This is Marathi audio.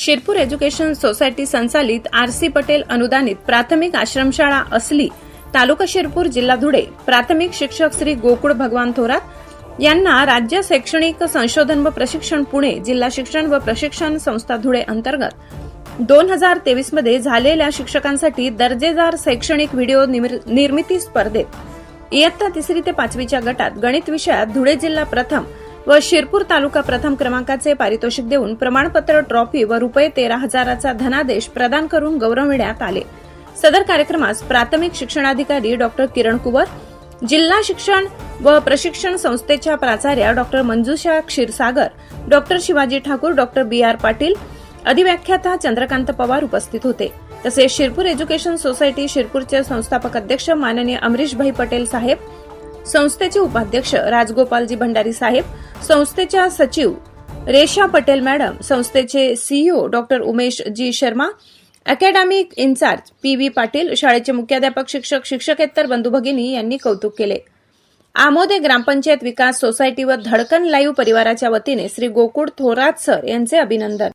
शिरपूर एज्युकेशन सोसायटी संचालित आर सी पटेल अनुदानित प्राथमिक आश्रमशाळा असली तालुका शिरपूर जिल्हा धुळे. प्राथमिक शिक्षक श्री गोकुळ भगवान थोरात यांना राज्य शैक्षणिक संशोधन व प्रशिक्षण पुणे जिल्हा शिक्षण व प्रशिक्षण संस्था धुळे अंतर्गत. दोन हजार तेवीसमध्ये झालेल्या शिक्षकांसाठी दर्जेदार शैक्षणिक व्हिडिओ निर्मिती स्पर्धेत. इयत्ता तिसरी ते पाचवीच्या गटात गणित विषयात धुळे जिल्हा प्रथम व शिरपूर तालुका प्रथम क्रमांकाचे पारितोषिक देऊन प्रमाणपत्र ट्रॉफी व रुपये तेरा हजाराचा धनादेश प्रदान करून गौरविण्यात आले. सदर कार्यक्रमास प्राथमिक शिक्षणाधिकारी डॉक्टर किरण कुवर जिल्हा शिक्षण व प्रशिक्षण संस्थेच्या प्राचार्या doctor Manjusha Kshirsagar doctor Shivaji Thakur doctor B. R. Patil अधिव्याख्याता Chandrakant Pawar उपस्थित होते. तसेच शिरपूर एज्युकेशन सोसायटी शिरपूरचे संस्थापक अध्यक्ष माननीय अमरीशभाई पटेल साहेब संस्थेचे उपाध्यक्ष राजगोपालजी भंडारी साहेब संस्थेच्या सचिव रेशा पटेल मॅडम संस्थेचे CEO doctor Umesh ji Sharma academic incharge P V Patil शाळेचे मुख्याध्यापक शिक्षक शिक्षकेतर बंधू भगिनी यांनी कौतुक केले. आमोदे ग्रामपंचायत विकास सोसायटीवर धडकन लाईव्ह परिवाराच्या वतीने श्री गोकुळ थोरात सर यांचे अभिनंदन.